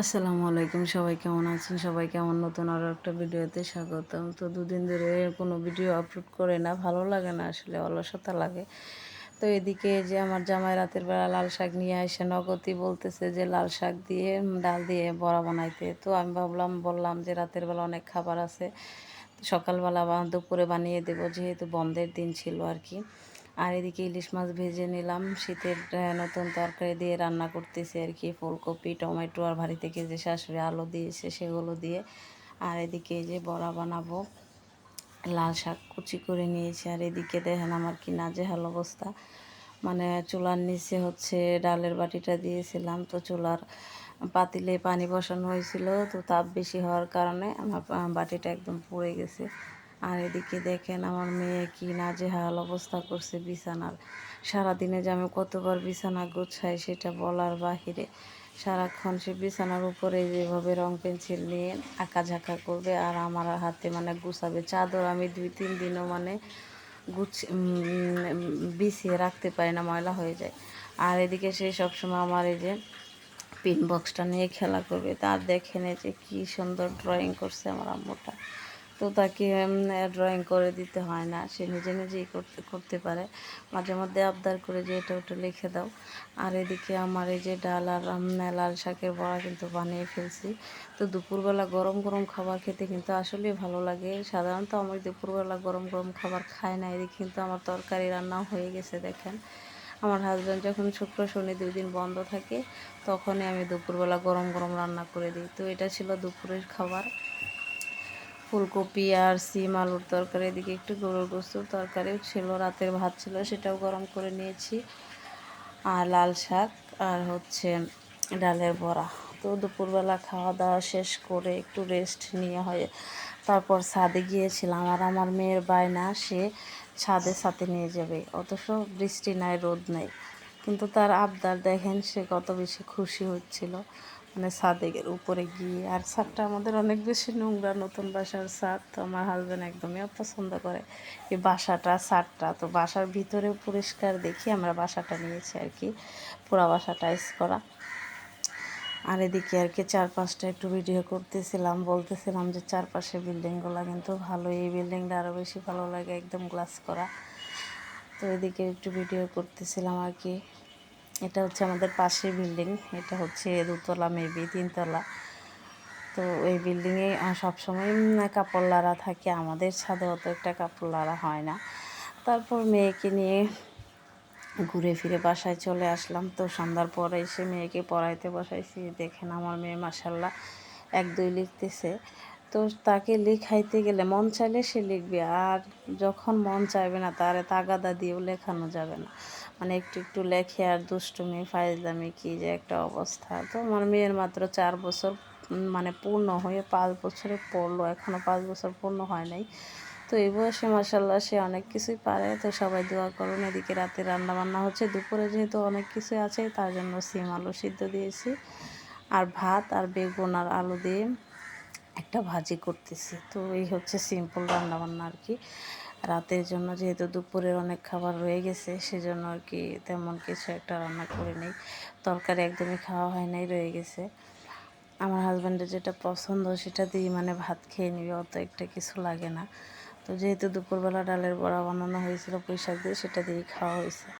আসসালামু আলাইকুম, সবাই কেমন আছেন? সবাই কেমন? নতুন আরও একটা ভিডিওতে স্বাগতম। তো দুদিন ধরে কোনো ভিডিও আপলোড করে না, ভালো লাগে না, আসলে অলসতা লাগে। তো এদিকে যে আমার জামাই রাতের বেলা লাল শাক নিয়ে আসে নগতি বলতেছে যে লাল শাক দিয়ে ডাল দিয়ে বড়া বানাইতে। তো আমি ভাবলাম, বললাম যে রাতের বেলা অনেক খাবার আছে সকালবেলা বা দুপুরে বানিয়ে দেবো, যেহেতু বন্ধের দিন ছিল আর কি। আর এদিকে ইলিশ মাছ ভেজে নিলাম। শীতের নতুন তরকারি দিয়ে রান্না করতেছি আর কি। ফুলকপি, টমেটো আর ভারি থেকে যে শাশুড়ি আলু দিয়েছে সেগুলো দিয়ে। আর এদিকে যে বড়া বানাবো। লাল শাক কুচি করে নিয়েছি। আর এদিকে দেখেন আমার কি নাজেহাল অবস্থা। মানে চুলার নিচে হচ্ছে ডালের বাটিটা দিয়েছিলাম। তো চুলার পাতিলে পানি বসানো হয়েছিল। তো তাপ বেশি হওয়ার কারণে আমার বাটিটা একদম পড়ে গেছে। আর এদিকে দেখেন আমার মেয়ে কি না যে হাল অবস্থা করছে বিছানার। সারাদিনে যে আমি কতবার বিছানা গুছাই সেটা বলার বাহিরে। সারাক্ষণ সে বিছানার উপরে যেভাবে রং পেন্সিল নিয়ে আঁকা ঝাঁকা করবে আর আমার হাতে মানে গুছাবে। চাদর আমি দুই, তিন দিনও মানে গুছ বিছিয়ে রাখতে পারি না, ময়লা হয়ে যায়। আর এদিকে সে সবসময় আমার এই যে পিন বক্সটা নিয়ে খেলা করবে। তার দেখে যে কী সুন্দর ড্রয়িং করছে আমার আম্মুটা। তো তাকে ড্রয়িং করে দিতে হয় না। সে নিজে নিজেই করতে করতে পারে। মাঝে মধ্যে আবদার করে যে, এটা, ওটা লিখে দাও। আর এদিকে আমার এই যে ডাল আর লাল শাকের বড়া কিন্তু বানিয়ে ফেলছি। তো দুপুরবেলা গরম গরম খাবার খেতে কিন্তু আসলেই ভালো লাগে। সাধারণত আমি দুপুরবেলা গরম গরম খাবার খাই না। এদিকে কিন্তু আমার তরকারি রান্নাও হয়ে গেছে, দেখেন। আমার হাজব্যান্ড যখন শুক্র, শনি দুই দিন বন্ধ থাকে, তখনই আমি দুপুরবেলা গরম গরম রান্না করে দিই। তো এটা ছিল দুপুরের খাবার। ফুলকপি আর সিম, আলুর তরকারি, এদিকে একটু গরুর গোস্তুর তরকারিও ছিল, রাতের ভাত ছিল, সেটাও গরম করে নিয়েছি। আর লাল শাক আর হচ্ছে ডালের বড়া। তো দুপুরবেলা খাওয়া দাওয়া শেষ করে একটু রেস্ট নিয়ে হয় তারপর ছাদে গিয়েছিলাম আর আমার মেয়ের বায়না, সে ছাদে সাথে নিয়ে যাবে। অথচ বৃষ্টি নাই, রোদ নাই। কিন্তু তার আবদার দেখেন, সে কত বেশি খুশি হচ্ছিল। মানে ছাদের উপরে গিয়ে। আর ছাদটা আমাদের অনেক বেশি নোংরা, নতুন বাসার ছাদ তো আমার হাজব্যান্ড একদমই অপছন্দ করে। এই বাসাটা ছাদটা তো বাসার ভিতরেও পরিষ্কার দেখি আমরা বাসাটা নিয়েছি আর কি, পুরা বাসাটা ইস করা। আর এদিকে আর কি চারপাশটা একটু ভিডিও করতেছিলাম, বলতেছিলাম যে চারপাশে বিল্ডিংগুলো কিন্তু ভালো এই বিল্ডিংটা আরও বেশি ভালো লাগে, একদম গ্লাস করা। তো এদিকে একটু ভিডিও করতেছিলাম আর কি। এটা হচ্ছে আমাদের পাশের বিল্ডিং। এটা হচ্ছে দুতলা মেবি তিনতলা। তো এই বিল্ডিংয়ে সবসময় কাপড় লাড়া থাকে। আমাদের ছাদে অত একটা কাপড় লাড়া হয় না। তারপর মেয়েকে নিয়ে ঘুরে ফিরে বাসায় চলে আসলাম। তো সন্ধ্যার পরে এসে মেয়েকে পড়াইতে বসাইছি। দেখেন আমার মেয়ে মাসাল্লাহ এক দুই লিখতেছে। তো তাকে লিখাইতে গেলে মন চাইলে সে লিখবে। আর যখন মন চাইবে না, তারে তাগাদা দিয়েও লেখানো যাবে না। মানে একটু একটু লেখে আর দুষ্টুমি, ফাইজলামি কী যে একটা অবস্থা। তো আমার মেয়ের মাত্র চার বছর মানে পূর্ণ হয়ে পাঁচ বছরে পড়ল এখনও পাঁচ বছর পূর্ণ হয় নাই। তো এই বয়সে মাসাল্লাহ সে অনেক কিছুই পারে, তো সবাই দোয়া করুন। এদিকে রাতে রান্না বান্না হচ্ছে, দুপুরে যেহেতু অনেক কিছুই আছে, তার জন্য সিম আলু সিদ্ধ দিয়েছি। আর ভাত আর বেগুন আর আলু দিয়ে একটা ভাজি করতেছি। তো এই হচ্ছে সিম্পল রান্নাবান্না আর কি। রাতের জন্য যেহেতু দুপুরের অনেক খাবার রয়ে গেছে, সেজন্য আর কি তেমন কিছু একটা রান্না করে নেই। তরকারি একদমই খাওয়া হয় নাই, রয়ে গেছে। আমার হাজব্যান্ডের যেটা পছন্দ, সেটা দিয়ে মানে ভাত খেয়ে নিবে, অত একটা কিছু লাগে না। তো যেহেতু দুপুরবেলা ডালের বড়া বানানো হয়েছিল পুঁই দিয়ে সেটা দিয়েই খাওয়া হয়েছে।